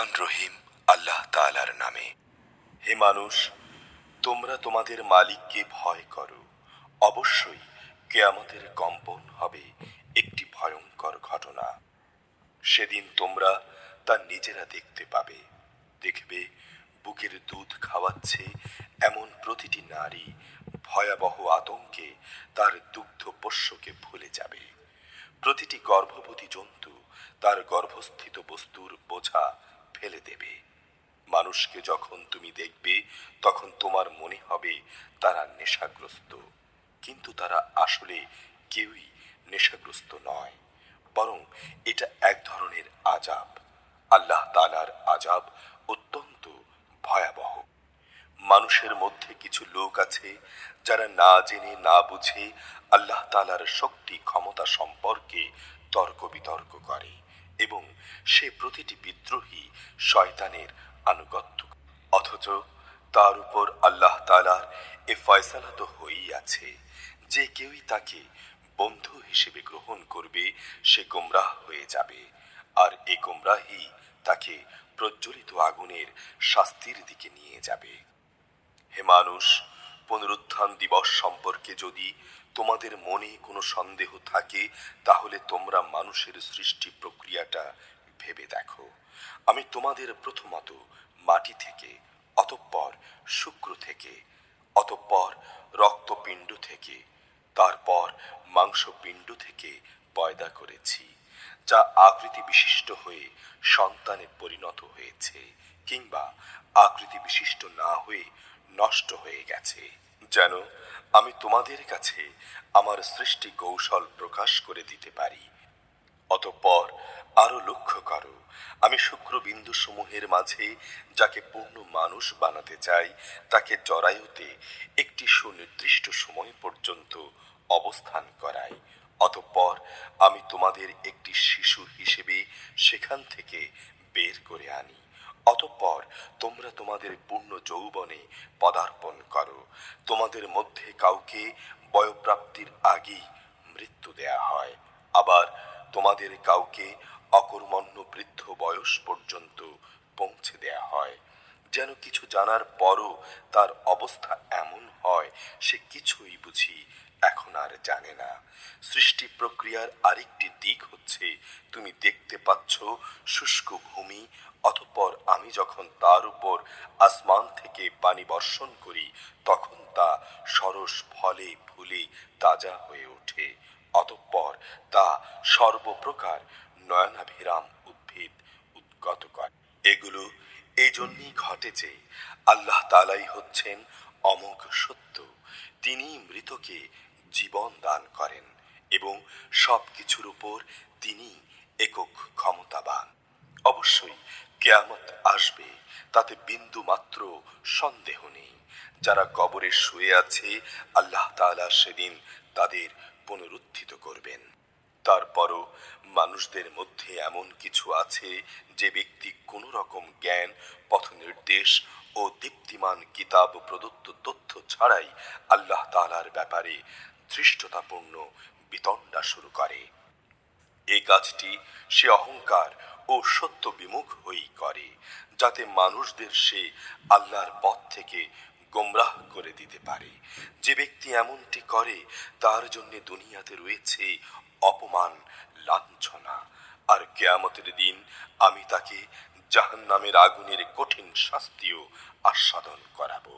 রহমান রহিম আল্লাহ তাআলার নামে। হে মানুষ, তোমরা তোমাদের মালিককে ভয় করো। অবশ্যই কেয়ামতের কম্পন হবে একটি ভয়ঙ্কর ঘটনা। সেদিন তোমরা তা নিজেরা দেখতে পাবে। দেখবে, বুকের দুধ খাওয়াচ্ছে এমন প্রতিটি নারী ভয়াবহ আতঙ্কে তার দুগ্ধ পোষ্যকে ভুলে যাবে। প্রতিটি গর্ভবতী জন্তু তার গর্ভস্থিত বস্তুর বোঝা ফেলে দেবে। মানুষকে যখন তুমি দেখবে, তখন তোমার মনে হবে তারা নেশাগ্রস্ত। কিন্তু তারা আসলে কেউই নেশাগ্রস্ত নয়, বরং এটা এক ধরনের আজাব আল্লাহ তালার আজাব অত্যন্ত ভয়াবহ। মানুষের মধ্যে কিছু লোক আছে, যারা না জেনে, না বুঝে আল্লাহ তালার শক্তি ক্ষমতা সম্পর্কে তর্ক বিতর্ক করে। এবং সে প্রতিটি বিদ্রোহী শয়তানের আনুগত্য অথচ তার উপর আল্লাহ তালার এ ফয়সালা তো হয়েই আছে। যে কেউই তাকে বন্ধু হিসেবে গ্রহণ করবে, সে গোমরাহ হয়ে যাবে। আর এ গোমরাহি তাকে প্রজ্বলিত আগুনের শাস্তির দিকে নিয়ে যাবে। হে মানুষ, পুনরুত্থান দিবস সম্পর্কে যদি তোমাদের মনে কোনো সন্দেহ থাকে, তাহলে তোমরা মানুষের সৃষ্টি প্রক্রিয়াটা ভেবে দেখো। আমি তোমাদের প্রথমত মাটি থেকে, অতঃপর শুক্র থেকে, অতঃপর রক্তপিণ্ড থেকে, তারপর মাংসপিণ্ড থেকে পয়দা করেছি, যা আকৃতি বিশিষ্ট হয়ে সন্তানে পরিণত হয়েছে, কিংবা আকৃতি বিশিষ্ট না হয়ে নষ্ট হয়ে গেছে। যেন আমি তোমাদের কাছে আমার সৃষ্টি কৌশল প্রকাশ করে দিতে পারি। অতঃপর আরও লক্ষ্য করো, আমি শুক্রবিন্দু সমূহের মাঝে যাকে পূর্ণ মানুষ বানাতে চাই, তাকে জরায়ুতে একটি সুনির্দিষ্ট সময় পর্যন্ত অবস্থান করাই। অতঃপর আমি তোমাদের একটি শিশু হিসেবে সেখান থেকে বের করে আনি। অতঃপর তোমরা তোমাদের পূর্ণ যৌবনে পদার্পণ করো। তোমাদের মধ্যে কাউকে বয়প্রাপ্তির আগেই মৃত্যু দেয়া হয়। আবার তোমাদের কাউকে অকর্মণ্য বৃদ্ধ বয়স পর্যন্ত পৌঁছে দেয়া হয়। যেন কিছু জানার পরও তার অবস্থা এমন হয়, সে কিছুই বুঝি এখন আর জানে না। সৃষ্টি প্রক্রিয়ার আরেকটি দিক হচ্ছে, তুমি দেখতে পাচ্ছ শুষ্ক ভূমি, অতঃপর আমি যখন তার উপর আসমান থেকে পানি বর্ষণ করি, তখন তা সরস ফলে ফুলে তাজা হয়ে ওঠে। অতঃপর তা সর্বপ্রকার নয়নাভিরাম উদ্ভিদ উদ্গত করে। এগুলো এই জন্যই ঘটে যে, আল্লাহ তালাই হচ্ছেন অমোঘ সত্য। তিনি মৃতকে জীবন দান করেন এবং সব কিছুর উপর তিনি একক ক্ষমতাবান। অবশ্যই কেয়ামত আসবে, তাতে বিন্দু মাত্র সন্দেহ নেই। যারা কবরে শুয়ে আছে, আল্লাহ তাআলা সেদিন তাদের পুনরুত্থিত করবেন। তারপরও মানুষদের মধ্যে এমন কিছু আছে যে ব্যক্তি কোনো রকম জ্ঞান পথ নির্দেশ ও দীপ্তিমান কিতাব প্রদত্ত তথ্য ছাড়াই আল্লাহ তালার ব্যাপারে ধৃষ্টতাপূর্ণ বিতণ্ডা শুরু করে। এই কাজটি সে অহংকার ও সত্য বিমুখ হয়েই করে, যাতে মানুষদের সে আল্লাহর পথ থেকে গোমরাহ করে দিতে পারে। যে ব্যক্তি এমনটি করে, তার জন্য দুনিয়াতে রয়েছে অপমান, লাঞ্ছনা। আর কেয়ামতের দিন আমি তাকে জাহান্নামের আগুনের কঠিন শাস্তিও আস্বাদন করাবো।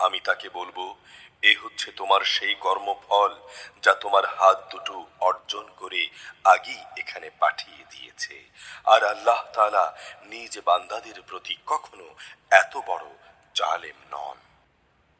আমি তাকে বলব এ হচ্ছে তোমার সেই কর্মফল যা তোমার হাত দুটো অর্জন করে আগেই এখানে পাঠিয়ে দিয়েছে। আর আল্লাহ তাআলা নিজ বান্দাদের প্রতি কখনো এত বড় জালেম নন।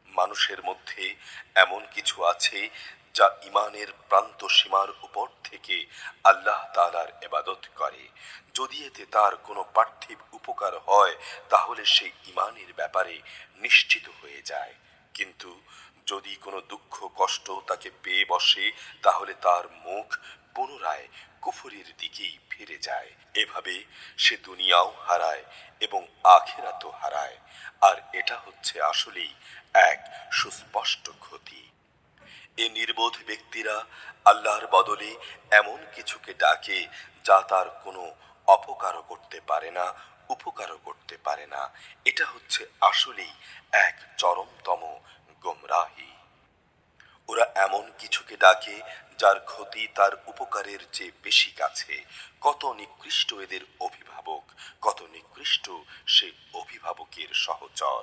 মানুষের মধ্যে এমন কিছু আছে যা ইমানের প্রান্ত সীমার উপর থেকে আল্লাহ তালার এবাদত করে। যদি এতে তার কোনো পার্থিব উপকার হয়, তাহলে সে ইমানের ব্যাপারে নিশ্চিত হয়ে যায়। কিন্তু যদি কোনো দুঃখ, কষ্ট তাকে পেয়ে বসে, তাহলে তার মুখ পুনরায় কুফুরির দিকেই ফিরে যায়। এভাবে সে দুনিয়াও হারায় এবং আখেরাতও হারায়। আর এটা হচ্ছে আসলেই এক সুস্পষ্ট ক্ষতি। এ নির্বোধ ব্যক্তিরা আল্লাহর বদলে এমন কিছুকে ডাকে যা তার কোনো অপকারও করতে পারে না, উপকারও করতে পারে না। এটা হচ্ছে আসলেই এক চরমতম গোমরাহি। ওরা এমন কিছুকে ডাকে যার ক্ষতি তার উপকারের চেয়ে বেশি কাছে। কত নিকৃষ্ট এদের অভিভাবক, কত নিকৃষ্ট সে অভিভাবকের সহচর।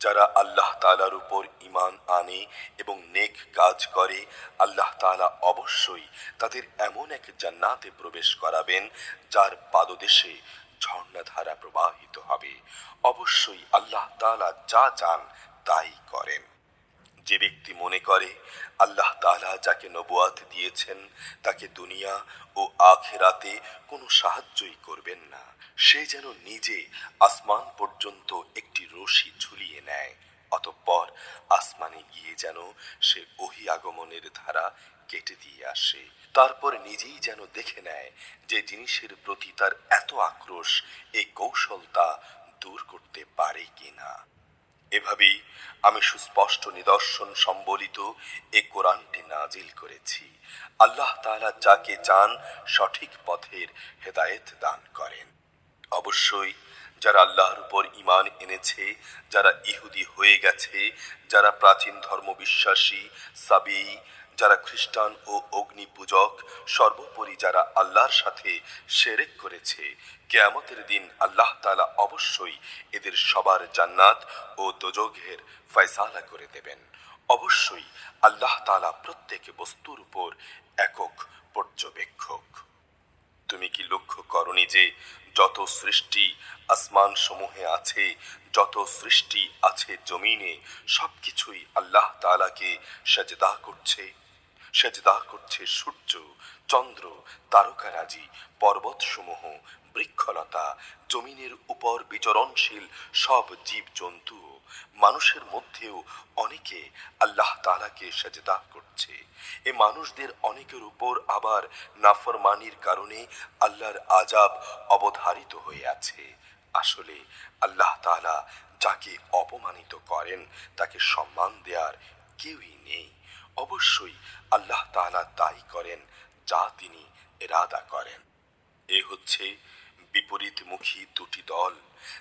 যারা আল্লাহ তালার উপর ইমান আনে এবং নেক কাজ করে, আল্লাহ তালা অবশ্যই তাদের এমন এক জান্নাতে প্রবেশ করাবেন যার পাদদেশে ঝর্ণাধারা প্রবাহিত হবে। অবশ্যই আল্লাহ তালা যা চান তাই করেন। যে ব্যক্তি মনে করে আল্লাহ তাআলা যাকে নবুয়াত দিয়েছেন, তাকে দুনিয়া ও আখেরাতে কোনো সাহায্যই করবেন না। সে যেন নিজে আসমান পর্যন্ত একটি রশি ঝুলিয়ে নেয়, অতঃপর আসমানে গিয়ে যেন সে ওহি আগমনের ধারা কেটে দিয়ে আসে। তারপর নিজেই যেন দেখে নেয় যে জিনিসের প্রতি তার এত আক্রোশ এই কৌশল তা দূর করতে পারে কিনা। এভাবেই আমি সুস্পষ্ট নিদর্শন সম্বলিত এ কোরআনটি নাজিল করেছি। আল্লাহ তালা যাকে চান সঠিক পথের হেদায়েত দান করেন। অবশ্যই যারা আল্লাহর উপর ইমান এনেছে, যারা ইহুদি হয়ে গেছে, যারা প্রাচীন ধর্ম বিশ্বাসী সাবি যারা খ্রিস্টান ও অগ্নি পূজক সর্বোপরি যারা আল্লাহর সাথে সেরেক করেছে, কেয়ামতের দিন আল্লাহ তালা অবশ্যই এদের সবার জান্নাত ও দোজগের ফয়সালা করে দেবেন। অবশ্যই আল্লাহ তাআলা প্রত্যেক বস্তুর উপর একক পর্যবেক্ষক। তুমি কি লক্ষ্য করনি যে যত সৃষ্টি আসমান সমূহে আছে, যত সৃষ্টি আছে জমিনে, সবকিছুই আল্লাহ তাআলাকে সাজদা করছে? সাজদা করছে সূর্য, চন্দ্র তারকারাজি পর্বতসমূহ, বৃক্ষলতা, জমিনের উপর বিচরণশীল সব জীব জন্তু মানুষের মধ্যেও অনেকে আল্লাহ তাআলাকে সাজদা করছে। এ মানুষদের অনেকের উপর আবার নাফরমানির কারণে আল্লাহর আজাব অবধারিত হয়ে আছে। আসলে আল্লাহ তাআলা যাকে অপমানিত করেন, তাকে সম্মান দেওয়ার কেউই নেই। অবশ্যই আল্লাহ তাআলা তাই করেন যা তিনি এরাদা করেন। এ হচ্ছে বিপরীতমুখী দুটি দল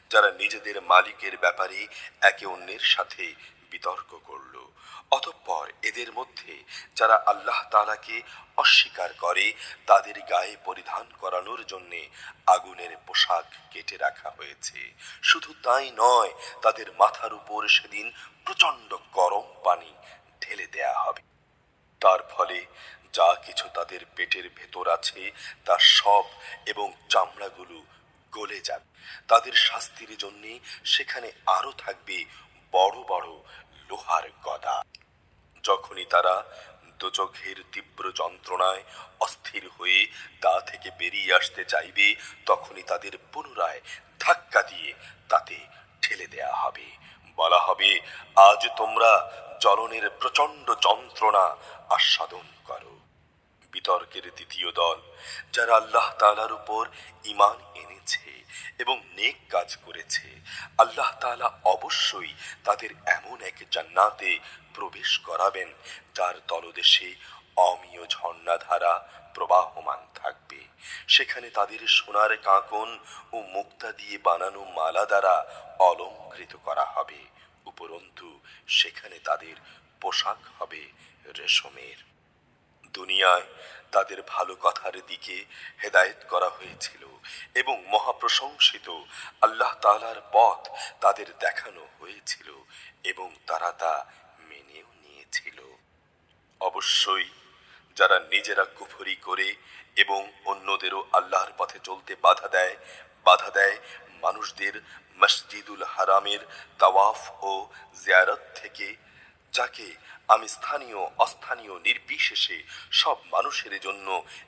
যারা নিজেদের মালিকের ব্যাপারে একে অন্যের সাথে বিতর্ক করল। অতঃপর এদের মধ্যে যারা আল্লাহ তালাকে অস্বীকার করে, তাদের গায়ে পরিধান করানোর জন্যে আগুনের পোশাক কেটে রাখা হয়েছে। শুধু তাই নয়, তাদের মাথার উপর সেদিন প্রচণ্ড গরম পানি ঢেলে দেয়া হবে। তার ফলে যা কিছু তাদের পেটের ভেতর আছে তার সব এবং চামড়াগুলো গলে যাবে। তাদের শাস্তির জন্য সেখানে আরও থাকবে বড় বড় লোহার গদা। যখনই তারা দোচখের তীব্র যন্ত্রণায় অস্থির হয়ে তা থেকে বেরিয়ে আসতে চাইবে, তখনই তাদের পুনরায় ধাক্কা দিয়ে তাতে ঠেলে দেয়া হবে। বলা হবে, আজ তোমরা জ্বলনের প্রচণ্ড যন্ত্রণা আস্বাদন করো। বিতর্কের দ্বিতীয় দল, যারা আল্লাহ তাআলার উপর ইমান এনেছে এবং নেক কাজ করেছে, আল্লাহ তাআলা অবশ্যই তাদের এমন এক জান্নাতে প্রবেশ করাবেন, যার তলদেশে অমীয় ঝর্ণাধারা প্রবাহমান থাকবে। সেখানে তাদের সোনার কাঁকন ও মুক্তা দিয়ে বানানো মালা দ্বারা অলঙ্কৃত করা হবে। উপরন্তু সেখানে তাদের পোশাক হবে রেশমের। দুনিয়ায় তাদের ভালো কথার দিকে হেদায়েত করা হয়েছিল এবং মহাপ্রশংসিত আল্লাহ তাআলার পথ তাদের দেখানো হয়েছিল এবং তারা তা মেনেও নিয়েছিল। অবশ্যই যারা নিজেরা কুফরি করে এবং অন্যদেরও আল্লাহর পথে চলতে বাধা দেয় বাধা দেয় মানুষদের মসজিদুল হারামের তাওয়াফ ও জিয়ারত থেকে, যাকে আমি স্থানীয়, অস্থানীয়, নির্বিশেষে সব মানুষের জন্য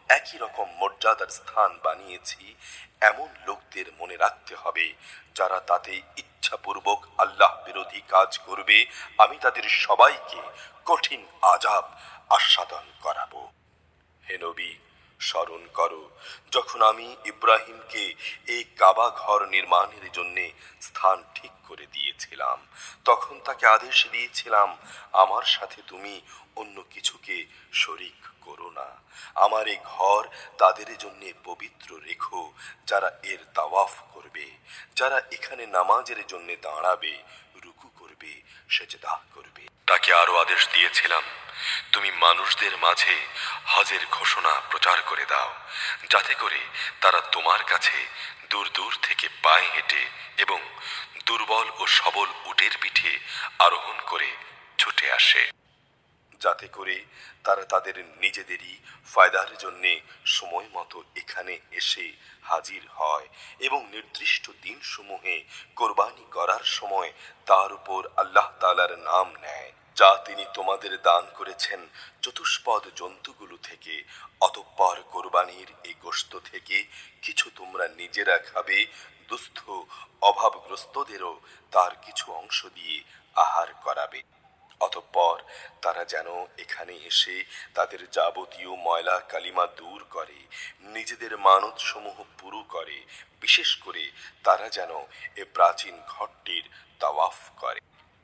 একই রকম মর্যাদার স্থান বানিয়েছি, এমন লোকদের মনে রাখতে হবে যারা তাতে ইচ্ছাপূর্বক আল্লাহ বিরোধী কাজ করবে। আমি তাদের সবাইকে কঠিন আজাব আস্বাদন করাবো। হে নবী স্মরণ করো, যখন আমি ইব্রাহিমকে এই কাবা ঘর নির্মাণের জন্য স্থান ঠিক করে দিয়েছিলাম, তখন তাকে আদেশ দিয়েছিলাম, আমার সাথে তুমি অন্য কিছুকে শরিক করো না। আমার এই ঘর তাদের জন্য পবিত্র রেখো, যারা এর তাওয়াফ করবে, যারা এখানে নামাজের জন্য দাঁড়াবে, রুকু করবে, সেজদা করবে। তাকে আরও আদেশ দিয়েছিলাম, তুমি মানুষদের মাঝে হজের ঘোষণা প্রচার করে দাও, যাতে করে তারা তোমার কাছে দূর দূর থেকে পায়ে হেঁটে এবং দুর্বল ও সবল উটের পিঠে আরোহণ করে ছুটে আসে। যাতে করে তারা তাদের নিজেদেরই ফায়দার জন্যে সময় মতো এখানে এসে হাজির হয় এবং নির্দিষ্ট দিনসমূহে কোরবানি করার সময় তার উপর আল্লাহ তালার নাম নেয়। যা তিনি তোমাদের দান করেছেন চতুষ্পদ জন্তুগুলো থেকে, অতঃপর কোরবানির এই গোস্ত থেকে কিছু তোমরা নিজেরা খাবে, দুস্থ, অভাবগ্রস্তদেরও তার কিছু অংশ দিয়ে আহার করাবে। অতঃপর তারা যেন এখানে এসে তাদের যাবতীয় ময়লা কালিমা দূর করে, নিজেদের মানত সমূহ পুরো করে, বিশেষ করে তারা যেন এ প্রাচীন ঘরটির তাওয়াফ করে।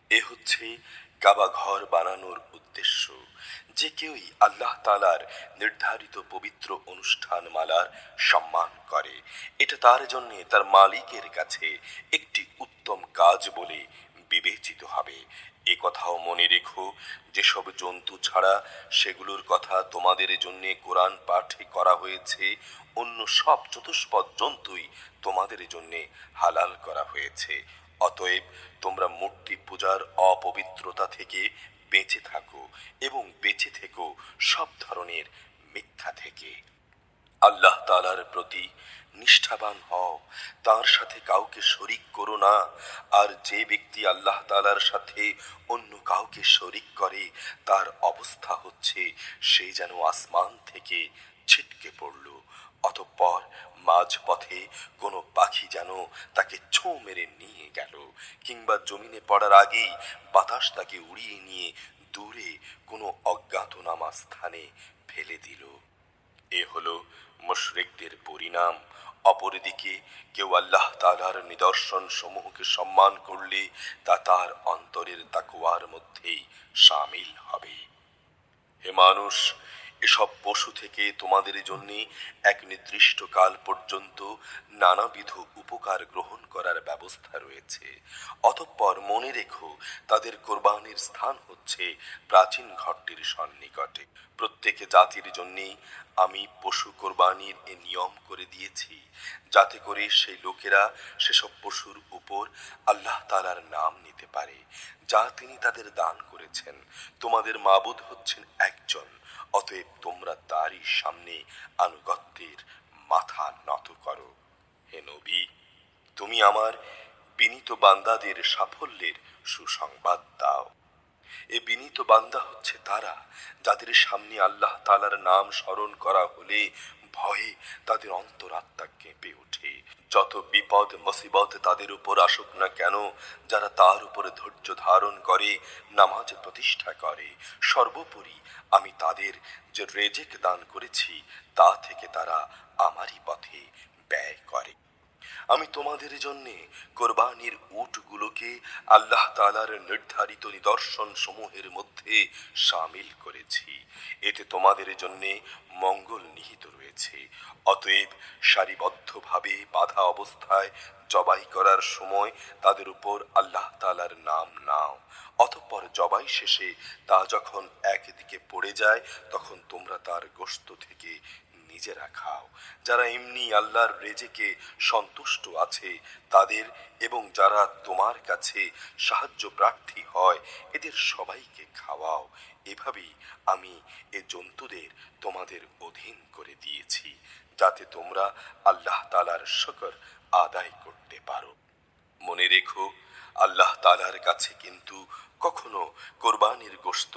এ হচ্ছে কাবা ঘর বানানোর উদ্দেশ্য। যে কেউই আল্লাহ তালার নির্ধারিত পবিত্র অনুষ্ঠান মালার সম্মান করে, এটা তার জন্য তার মালিকের কাছে একটি উত্তম কাজ বলে বিবেচিত হবে। এ কথাও মনে রেখো, যেসব জন্তু ছাড়া সেগুলোর কথা তোমাদের জন্য কোরআন পাঠে করা হয়েছে, অন্য সব চতুষ্পদ জন্তুই তোমাদের জন্য হালাল করা হয়েছে। অতএব তোমরা মূর্তি পূজার অপবিত্রতা থেকে বেঁচে থাকো এবং বেঁচে থেকো সব ধরনের মিথ্যা থেকে। আল্লাহ তালার প্রতি নিষ্ঠাবান হও। তার সাথে কাউকে শরিক করো না। আর যে ব্যক্তি আল্লাহ তালার সাথে অন্য কাউকে শরিক করে, তার অবস্থা হচ্ছে সে যেন আসমান থেকে ছিটকে পড়ল। অতঃপর মাঝপথে কোনো পাখি যেন তাকে ছোঁ মেরে নিয়ে গেল কিংবা জমিনে পড়ার আগেই বাতাস তাকে উড়িয়ে নিয়ে দূরে কোনো অজ্ঞাতনামা স্থানে ফেলে দিল। এ হল মুশরিকদের পরিণাম। অপরদিকে কেউ আল্লাহ তালার নিদর্শন সমূহকে সম্মান করলে তা তার অন্তরের তাকুয়ার মধ্যেই সামিল হবে। হে মানুষ, এসব পশু থেকে তোমাদের জন্যে এক নির্দিষ্ট কাল পর্যন্ত নানাবিধ উপকার গ্রহণ ব্যবস্থা রয়েছে। অতঃপর মনে রেখো, তাদের কোরবানির স্থান হচ্ছে প্রাচীন ঘরটির সন্নিকটে। প্রত্যেক জাতির জন্যেই আমি পশু কোরবানির এ নিয়ম করে দিয়েছি, যাতে করে সেই লোকেরা সেসব পশুর উপর আল্লাহ তালার নাম নিতে পারে, যা তিনি তাদের দান করেছেন। তোমাদের মাবুদ হচ্ছেন একজন, অতএব তোমরা তারই সামনে আনুগত্যের মাথা নত করো। হে নবী, তুমি আমার বিনীত বান্দাদের সাফল্যের সুসংবাদ দাও। এ বিনীত বান্দা হচ্ছে তারা যাদের সামনে আল্লাহ তালার নাম স্মরণ করা হলে ভয়ে তাদের অন্তরাত্মা কেঁপে ওঠে। যত বিপদ, মুসিবত তাদের উপর আসুক না কেন, যারা তার উপরে ধৈর্য ধারণ করে, নামাজ প্রতিষ্ঠা করে, সর্বোপরি আমি তাদের যে রেজেক দান করেছি, তা থেকে তারা আমারই পথে ব্যয় করে। আমি তোমাদের জন্য কোরবানির উটগুলোকে আল্লাহ তালার নির্ধারিত নিদর্শন সমূহের মধ্যে সামিল করেছি। এতে তোমাদের জন্য মঙ্গল নিহিত রয়েছে। অতএব সারিবদ্ধভাবে বাধা অবস্থায় জবাই করার সময় তাদের উপর আল্লাহ তালার নাম নাও। অতঃপর জবাই শেষে তা যখন একদিকে পড়ে যায়, তখন তোমরা তার গোস্ত থেকে নিজেরা খাও। যারা এমনি আল্লাহর রেজেকে সন্তুষ্ট আছে, তাদের এবং যারা তোমার কাছে সাহায্য প্রার্থী হয়, এদের সবাইকে খাওয়াও। এভাবেই আমি এ জন্তুদের তোমাদের অধীন করে দিয়েছি, যাতে তোমরা আল্লাহ তালার শকর আদায় করতে পারো। মনে রেখো আল্লাহ তালার কাছে কিন্তু কখনো কোরবানির গোস্ত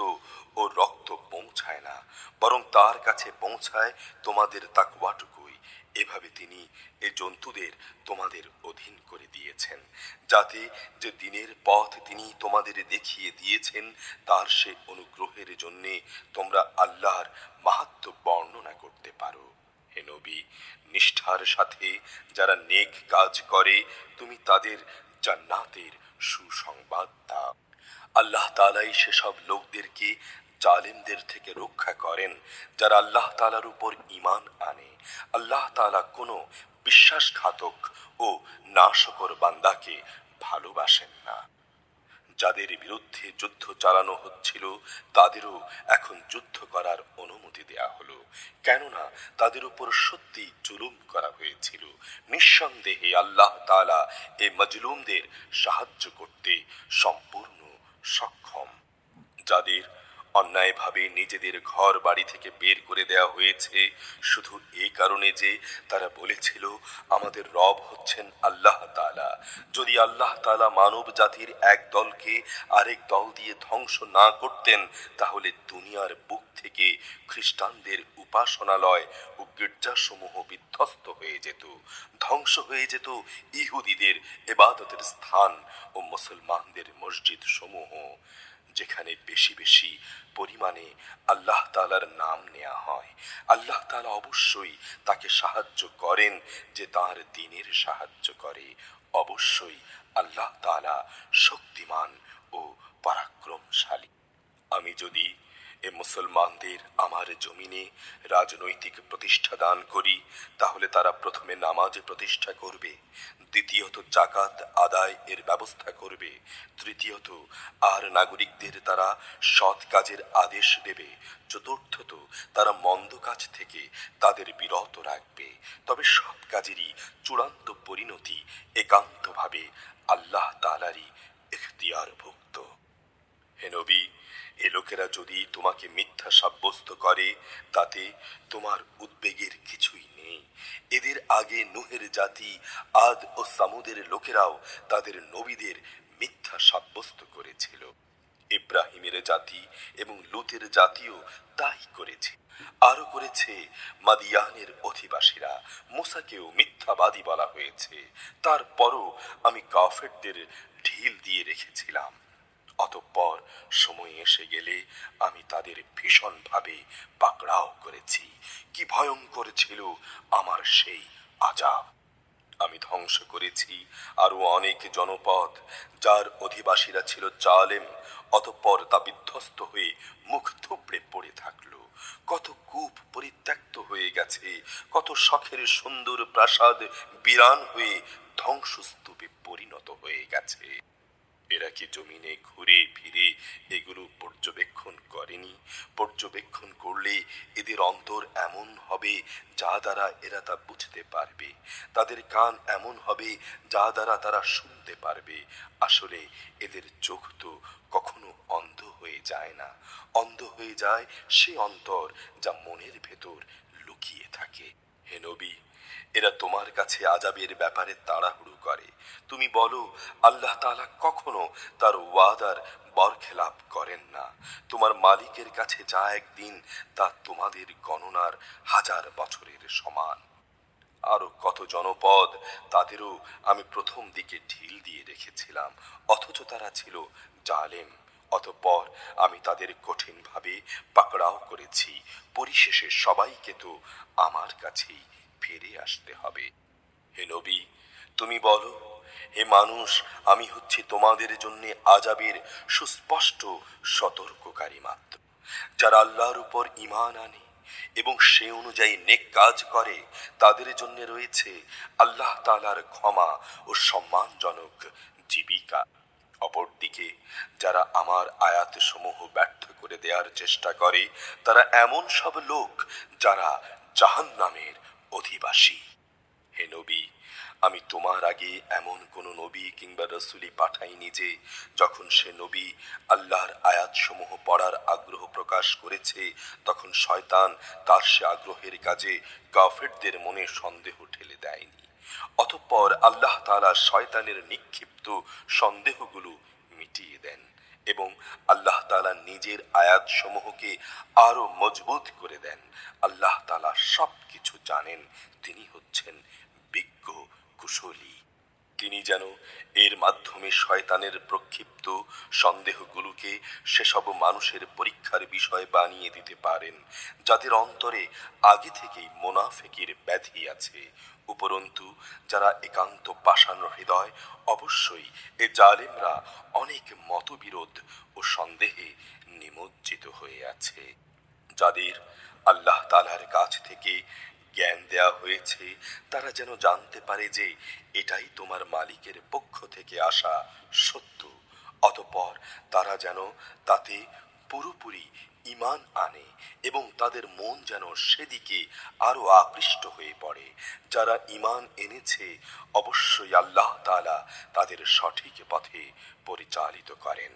ও রক্ত পৌঁছায় না, বরং তার কাছে পৌঁছায় তোমাদের তাকওয়াটুকুই। এভাবে তিনি এ জন্তুদের তোমাদের অধীন করে দিয়েছেন, যাতে যে দিনের পথ তিনি তোমাদের দেখিয়ে দিয়েছেন, তার সে অনুগ্রহের জন্যে তোমরা আল্লাহর মাহাত্ম বর্ণনা করতে পারো। হে নবী, নিষ্ঠার সাথে যারা নেক কাজ করে, তুমি তাদের জান্নাতের সুসংবাদ আল্লাহ তালাই সেসব লোকদেরকে জালেমদের থেকে রক্ষা করেন, যারা আল্লাহ তালার উপর ইমান আনে। আল্লাহ তালা কোনো বিশ্বাসঘাতক ও নাশকর বান্দাকে ভালোবাসেন না। যাদের বিরুদ্ধে যুদ্ধ চালানো হচ্ছিল, তাদেরও এখন যুদ্ধ করার অনুমতি দেয়া হলো। কেননা, তাদের উপর সত্যি জুলুম করা হয়েছিল। নিঃসন্দেহে আল্লাহ তালা এ মজলুমদের সাহায্য করতে সম্পূর্ণ সক্ষম। যাদের অন্যায়ভাবে নিজেদের ঘর বাড়ি থেকে বের করে দেওয়া হয়েছে। শুধু এই কারণে যে তারা বলেছিল, আমাদের রব হচ্ছেন আল্লাহ তালা যদি আল্লাহ তাআলা মানব জাতির এক দলকে আরেক দল দিয়ে ধ্বংস না করতেন, তাহলে দুনিয়ার বুক থেকে খ্রিস্টানদের উপাসনালয় ও গির্জাসমূহ বিধ্বস্ত হয়ে যেত, ধ্বংস হয়ে যেত ইহুদিদের এবাদতের স্থান ও মুসলমানদের মসজিদ সমূহ যেখানে বেশি বেশি পরিমাণে আল্লাহ তালার নাম নেওয়া হয়। আল্লাহ তালা অবশ্যই তাকে সাহায্য করেন যে তার দিনের সাহায্য করে। অবশ্যই আল্লাহ তালা শক্তিমান ও পরাক্রমশালী। আমি যদি এ মুসলমানদের আমার জমিনে রাজনৈতিক প্রতিষ্ঠা দান করি, তাহলে তারা প্রথমে নামাজ প্রতিষ্ঠা করবে, দ্বিতীয়ত জাকাত আদায় এর ব্যবস্থা করবে, তৃতীয়ত আর নাগরিকদের তারা সৎ কাজের আদেশ দেবে, চতুর্থত তারা মন্দ কাজ থেকে তাদের বিরত রাখবে। তবে সব কাজেরই চূড়ান্ত পরিণতি একান্তভাবে আল্লাহ তালারই এখতিয়ারভুক্ত হে নবী, এ লোকেরা যদি তোমাকে মিথ্যা সাব্যস্ত করে, তাতে তোমার উদ্বেগের কিছুই নেই। এদের আগে নুহের জাতি, আদ ও সামুদের লোকেরাও তাদের নবীদের মিথ্যা সাব্যস্ত করেছিল। ইব্রাহিমের জাতি এবং লুতের জাতিও তাই করেছে। আরও করেছে মাদিয়ানের অধিবাসীরা। মুসাকেও মিথ্যাবাদী বলা হয়েছে। তারপরও আমি কাফেরদের ঢিল দিয়ে রেখেছিলাম। অতঃপর সময় এসে গেলে আমি তাদের ভীষণভাবে পাকড়াও করেছি। কি ভয়ঙ্কর ছিল আমার সেই আজাব। আমি ধ্বংস করেছি আরও অনেক জনপদ, যার অধিবাসীরা ছিল জালেম, অতঃপর তা বিধ্বস্ত হয়ে মুখ থুবড়ে পড়ে থাকল। কত কূপ পরিত্যক্ত হয়ে গেছে, কত শখের সুন্দর প্রাসাদ বিরান হয়ে ধ্বংসস্তূপে পরিণত হয়ে গেছে। এরা কি জমিনে ঘুরে ফিরে এগুলো পর্যবেক্ষণ করেনি? পর্যবেক্ষণ করলে এদের অন্তর এমন হবে যা দ্বারা এরা তা বুঝতে পারবে। তাদের কান এমন হবে যা দ্বারা তারা শুনতে পারবে। আসলে এদের চোখ তো কখনো অন্ধ হয়ে যায় না। অন্ধ হয়ে যায় সে অন্তর যা মনের ভেতর লুকিয়ে থাকে। হে নবী এরা তোমার কাছে আজাবের ব্যাপারে তাড়াহুড়ো করে। তুমি বলো, আল্লাহ তাআলা কখনো তার ওয়াদার বরখেলাপ করেন না। তোমার মালিকের কাছে যা একদিন, তা তোমাদের গণনার হাজার বছরের সমান। আরও কত জনপদ, তাদেরও আমি প্রথম দিকে ঢিল দিয়ে রেখেছিলাম। অথচ তারা ছিল জালেম। অতঃপর আমি তাদের কঠিনভাবে পাকড়াও করেছি। পরিশেষে সবাইকে তো আমার কাছেই ফিরে আসতে হবে। হে নবী, তুমি বলো, হে মানুষ, আমি হচ্ছি তোমাদের জন্য আজাবের সুস্পষ্ট সতর্ককারী মাত্র। যারা আল্লাহর উপর ইমান আনে এবং সে অনুযায়ী নেক কাজ করে, তাদের জন্য রয়েছে আল্লাহ তাআলার ক্ষমা ও সম্মানজনক জীবিকা। অপরদিকে, যারা আমার আয়াত সমূহ ব্যর্থ করে দেওয়ার চেষ্টা করে, তারা এমন সব লোক যারা জাহান্নামের অধিবাসী। হে নবী, আমি তোমার আগে এমন কোন নবী কিংবা রসুলি পাঠাইনি যে যখন সে নবী আল্লাহর আয়াতসমূহ পড়ার আগ্রহ প্রকাশ করেছে, তখন শয়তান তার সে আগ্রহের কাজে কাফেরদের মনে সন্দেহ ঠেলে দেয়নি। অতঃপর আল্লাহ তাআলা শয়তানের নিক্ষিপ্ত সন্দেহগুলো মিটিয়ে দেন। এবং আল্লাহ তালা নিজের আয়াত সমূহকে আরও মজবুত করে দেন। আল্লাহ তালা সব কিছু জানেন। তিনি হচ্ছেন বিজ্ঞ, কুশলী তিনি যেন এর মাধ্যমে শয়তানের প্রক্ষিপ্ত সন্দেহগুলোকে সেসব মানুষের পরীক্ষার বিষয় বানিয়ে দিতে পারেন, যাদের অন্তরে আগে থেকেই মোনাফেকির ব্যাধি আছে। উপরন্তু, যারা একান্ত পাষাণ হৃদয়, অবশ্যই এ জালেমরা অনেক মতবিরোধ ও সন্দেহে নিমজ্জিত হয়ে আছে। যাদের আল্লাহ তালার কাছ থেকে জ্ঞান দেয়া হয়েছে, তারা যেন জানতে পারে যে এটাই তোমার মালিকের পক্ষ থেকে আসা সত্য। অতপর তারা যেন তাতে পুরোপুরি ইমান আনে এবং তাদের মন যেন সেদিকে আরও আকৃষ্ট হয়ে পড়ে। যারা ইমান এনেছে, অবশ্যই আল্লাহ তাআলা তাদের সঠিক পথে পরিচালিত করেন।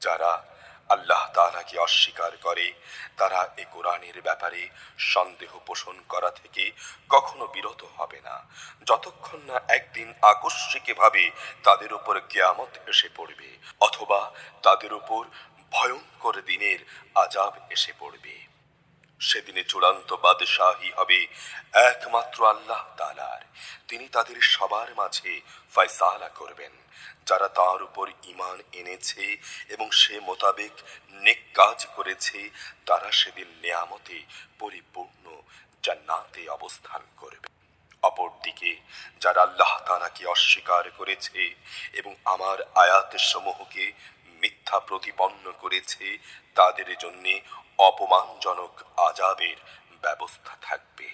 যারা আল্লাহ তাআলাকে অস্বীকার করে। তারা এ কোরআনের ব্যাপারে সন্দেহ পোষণ করা থেকে কখনো বিরত হবে না। যতক্ষণ না একদিন আকস্মিকভাবে তাদের উপর কেয়ামত এসে পড়বে, অথবা তাদের উপর ভয়ঙ্কর দিনের আজাব এসে পড়বে। সেদিনে চূড়ান্ত বাদশাহী হবে একমাত্র আল্লাহ তালার তিনি তাদের সবার মাঝে ফয়সালা করবেন। যারা তার উপর ইমান এনেছে এবং সে মোতাবেক নেক কাজ করেছে, তারা সেদিন নেয়ামতে পরিপূর্ণ জান্নাতে অবস্থান করবে। অপরদিকে, যারা আল্লাহ তালাকে অস্বীকার করেছে এবং আমার আয়াতের সমূহকে মিথ্যা প্রতিপন্ন করেছে, তাদের জন্য অপমানজনক আজাবের ব্যবস্থা থাকবে।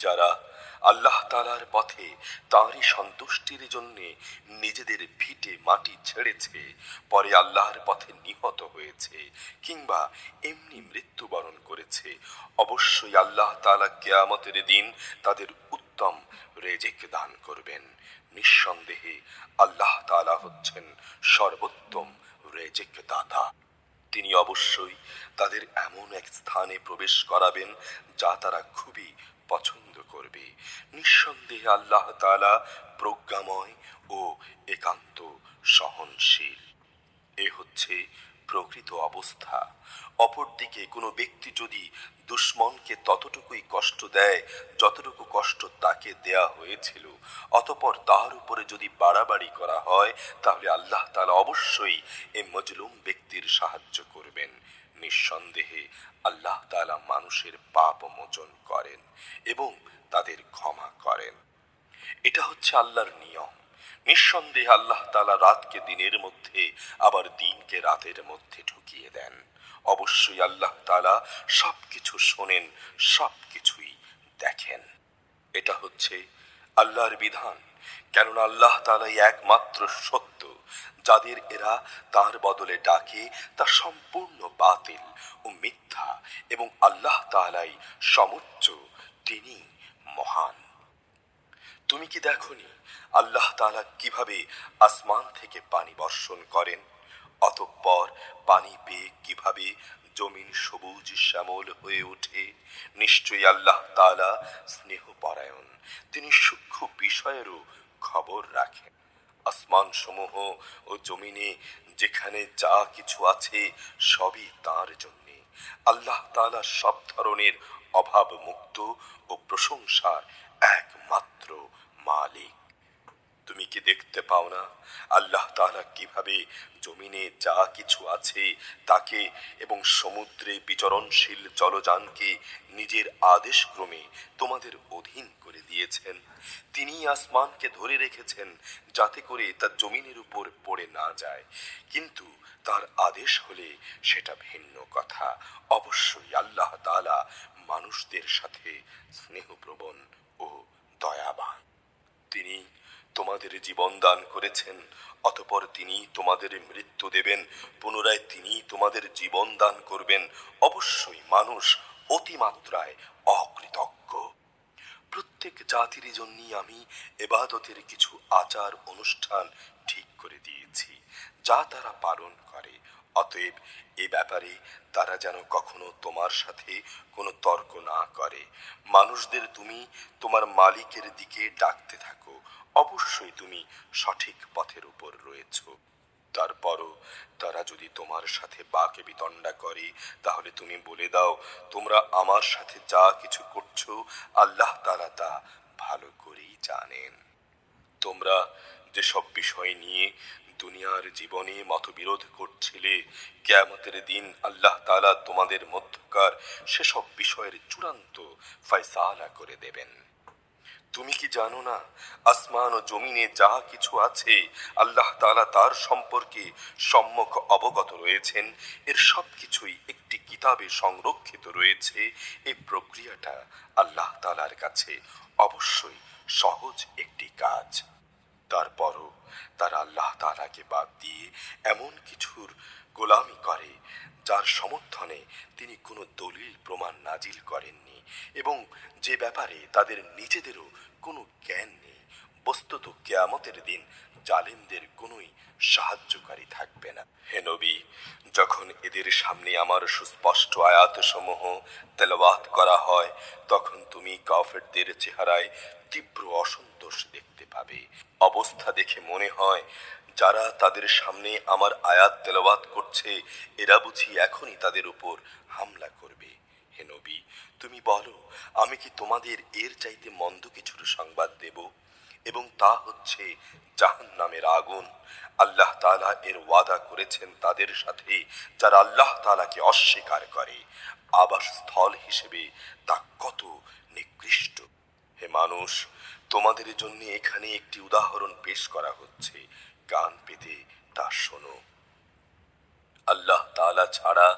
যারা আল্লাহ তালার পথে তাঁরই সন্তুষ্টির জন্য নিজেদের ভিটে মাটি ছেড়েছে, পরে আল্লাহর পথে নিহত হয়েছে কিংবা এমনি মৃত্যুবরণ করেছে। অবশ্যই আল্লাহ তালা কেয়ামতের দিন তাদের উত্তম রেজেক দান করবেন। নিঃসন্দেহে আল্লাহ তালা হচ্ছেন সর্বোত্তম রেজেক দাতা। তিনি অবশ্যই তাদের এমন এক স্থানে প্রবেশ করাবেন যা তারা খুবই পছন্দ করবে। নিঃসন্দেহে আল্লাহ তাআলা প্রজ্ঞাময় ও একান্ত সহনশীল। এ হচ্ছে প্রকৃত অবস্থা। অপরদিকে কোনো ব্যক্তি যদি দুশ্মনকে ততটুকুই কষ্ট দেয় যতটুকু কষ্ট তাকে দেয়া হয়েছিল, অতপর তার উপরে যদি বাড়াবাড়ি করা হয়, তাহলে আল্লাহ তাআলা অবশ্যই এ মজলুম ব্যক্তির সাহায্য করবেন। নিঃসন্দেহে আল্লাহ তাআলা মানুষের পাপ মোচন করেন এবং তাদের ক্ষমা করেন। এটা হচ্ছে আল্লাহর নিয়ম। নিঃসন্দেহে আল্লাহ তালা রাতকে দিনের মধ্যে আবার দিনকে রাতের মধ্যে ঢুকিয়ে দেন। অবশ্যই আল্লাহ তালা সব কিছু শোনেন সব কিছুই দেখেন। এটা হচ্ছে আল্লাহর বিধান। কেননা আল্লাহ তালাই একমাত্র সত্য, যাদের এরা তার বদলে ডাকে তা সম্পূর্ণ বাতিল ও মিথ্যা এবং আল্লাহ তালাই সমুচ্চ, তিনি মহান। তুমি কি দেখনি আল্লাহ তাআলা কীভাবে আসমান থেকে পানি বর্ষণ করেন, অতঃপর পানি পেয়ে কীভাবে জমিন সবুজ শ্যামল হয়ে ওঠে। নিশ্চয়ই আল্লাহ তাআলা স্নেহপরায়ণ। তিনি সূক্ষ্ম বিষয়েরও খবর রাখেন। আসমান সমূহ ও জমিনে যেখানে যা কিছু আছে সবই তার জন্যে। আল্লাহ তাআলা সব ধরনের অভাব মুক্ত ও প্রশংসার একমাত্র মালিক। কি দেখতে পাও না। আল্লাহ তাআলা কীভাবে জমিনে যা কিছু আছে তাকে এবং সমুদ্রে বিচরণশীল জলযানকে নিজের আদেশ ক্রমে তোমাদের অধীন করে দিয়েছেন। তিনি আসমানকে ধরে রেখেছেন যাতে করে তা জমিনের উপর পড়ে না যায়। কিন্তু তার আদেশ হলে সেটা ভিন্ন কথা। অবশ্যই আল্লাহ তাআলা মানুষদের সাথে স্নেহপ্রবণ ও দয়াবান। তিনি তোমাদের জীবন দান করেছেন, অতপর তিনি তোমাদের মৃত্যু দেবেন, পুনরায় তিনি তোমাদের জীবন দান করবেন। অবশ্যই মানুষ অতিমাত্রায় অকৃতজ্ঞ। প্রত্যেক জাতির জন্যই আমি এবাদতের কিছু আচার অনুষ্ঠান ঠিক করে দিয়েছি, যা তারা পালন করে। অতএব এ ব্যাপারে তারা যেন কখনো তোমার সাথে কোনো তর্ক না করে। মানুষদের তুমি তোমার মালিকের দিকে ডাকতে থাকো। অবশ্যই তুমি সঠিক পথের উপর রয়েছ। তারপরও তারা যদি তোমার সাথে বাকে বিতণ্ডা করে, তাহলে তুমি বলে দাও, তোমরা আমার সাথে যা কিছু করছ, আল্লাহ তারা তা ভালো করেই জানেন। তোমরা যেসব বিষয় নিয়ে দুনিয়ার জীবনে মতবিরোধ করছিলে। কেয়ামতের দিন আল্লাহ তাআলা তোমাদের মধ্যকার সেসব বিষয়ের চূড়ান্ত ফয়সালা করে দেবেন। তুমি কি জানো না, আসমান ও জমিনে যা কিছু আছে, আল্লাহ তালা তার সম্পর্কে সম্মুখ অবগত রয়েছেন। এর সব কিছুই একটি কিতাবে সংরক্ষিত রয়েছে। এই প্রক্রিয়াটা আল্লাহ তালার কাছে অবশ্যই সহজ একটি কাজ। তারপরও তারা আল্লাহ তাআলাকে বাদ দিয়ে এমন কিছুর গোলামি করে, যার সমর্থনে তিনি কোনো দলিল প্রমাণ নাজিল করেননি এবং যে ব্যাপারে তাদের নিজেদেরও কোনো জ্ঞান নেই। বস্তুত কেয়ামতের দিন জালেমদের কোনোই সাহায্যকারী থাকবে না। হে নবী, যখন এদের সামনে আমার সুস্পষ্ট আয়াতসমূহ তেলাওয়াত করা হয়, তখন তুমি কাফেরদের চেহারায় তীব্র অসন্তোষ দেখতে পাবে। অবস্থা দেখে মনে হয়, যারা তাদের সামনে আমার আয়াত তেলাওয়াত করছে, এরা বুঝি এখনই তাদের উপর হামলা করবে। হে নবী, তুমি বলো, আমি কি তোমাদের এর চাইতে মন্দ কিছুর সংবাদ দেব? এবং তা হচ্ছে জাহান নামের আগুন। আল্লাহ তাআলা এর ওয়াদা করেছেন তাদের সাথে, যারা আল্লাহ তাআলাকে অস্বীকার করে। আবাসস্থল হিসেবে তা কত নিকৃষ্ট। হে মানুষ, তোমাদের জন্য এখানে একটি উদাহরণ পেশ করা হচ্ছে। কান পেতে তা শোনো। আল্লাহ তালা ছাড়া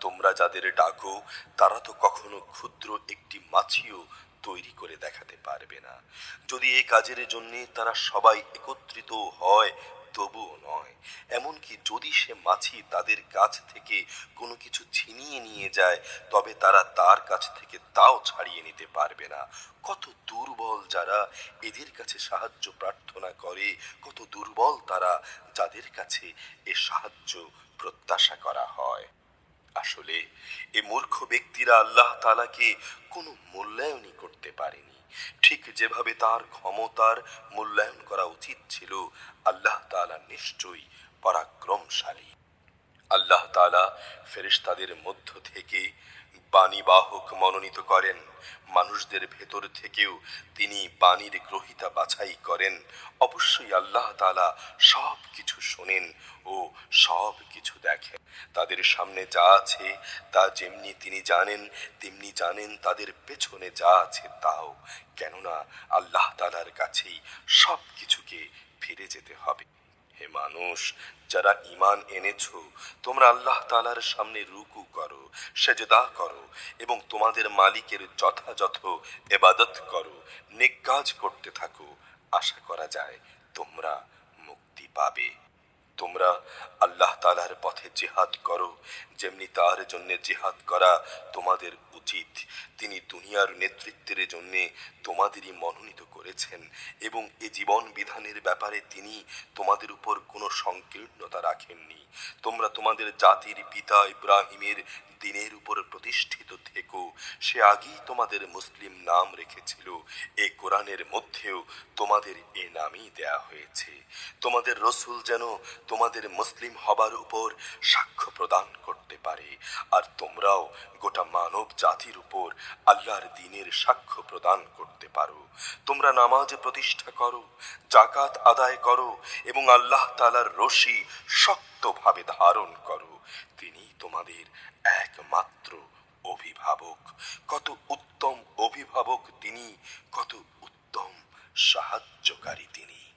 তোমরা যাদের ডাকো, তারা তো কখনো ক্ষুদ্র একটি মাছিও তৈরি করে দেখাতে পারবে না। যদি এই কাজের জন্যে তারা সবাই একত্রিত হয় তবুও নয়, এমনকি যদি সে মাছি তাদের কাছ থেকে কোনো কিছু ছিনিয়ে নিয়ে যায়, তবে তারা তার কাছ থেকে তাও ছাড়িয়ে নিতে পারবে না। কত দুর্বল যারা এদের কাছে সাহায্য প্রার্থনা করে, কত দুর্বল তারা যাদের কাছে এ সাহায্য প্রত্যাশা করা হয়। আসলে এ মূর্খ ব্যক্তিরা আল্লাহ তালাকে কোনো মূল্যায়নই করতে পারেনি। ঠিক যেভাবে তার ক্ষমতার মূল্যায়ন করা উচিত ছিল আল্লাহ তালা নিশ্চয়ই পরাক্রমশালী। আল্লাহ তাআলা ফেরেশতাদের মধ্য থেকে বাণীবাহক মনোনীত করেন। মানুষদের ভেতর থেকেও তিনি বাণীর গ্রহিতা বাছাই করেন। অবশ্যই আল্লাহ তালা সব কিছু শোনেন ও সব কিছু দেখেন। তাদের সামনে যা আছে তা যেমনি তিনি জানেন, তেমনি জানেন তাদের পেছনে যা আছে তাও। কেননা আল্লাহ তাআলার কাছেই সব কিছুকে ফিরে যেতে হবে। হে মানুষ, যারা ইমান এনেছ, তোমরা আল্লাহ তালার সামনে রুকু করো, সেজদা করো এবং তোমাদের মালিকের যথাযথ এবাদত করো, নেক কাজ করতে থাকো। আশা করা যায় তোমরা মুক্তি পাবে। তোমরা আল্লাহ তালার পথে জেহাদ করো যেমনি তার জন্য জেহাদ করা তোমাদের উচিত, তিনি দুনিয়ার নেতৃত্বের জন্য তোমাদেরই মনোনীত করেছেন এবং এ জীবন বিধানের ব্যাপারে তিনি তোমাদের উপর কোনো সংকীর্ণতা রাখেননি। তোমরা তোমাদের জাতির পিতা ইব্রাহিমের দিনের উপর প্রতিষ্ঠিত থেকো, সে আগেই তোমাদের মুসলিম নাম রেখেছিল এই কোরআনের মধ্যেও তোমাদের এ নামই দেয়া হয়েছে। তোমাদের রসুল যেন তোমাদের মুসলিম হবার উপর সাক্ষ্য প্রদান করতে পারে। আর তোমরাও গোটা মানব জাতির উপর আল্লাহর দিনের সাক্ষ্য প্রদান করতে পারো। তোমরা নামাজ প্রতিষ্ঠা করো জাকাত আদায় করো এবং আল্লাহ তালার রশি শক্তভাবে ধারণ করো। তিনি তোমাদের একমাত্র অভিভাবক। কত উত্তম অভিভাবক তিনি, কত উত্তম সাহায্যকারী তিনি।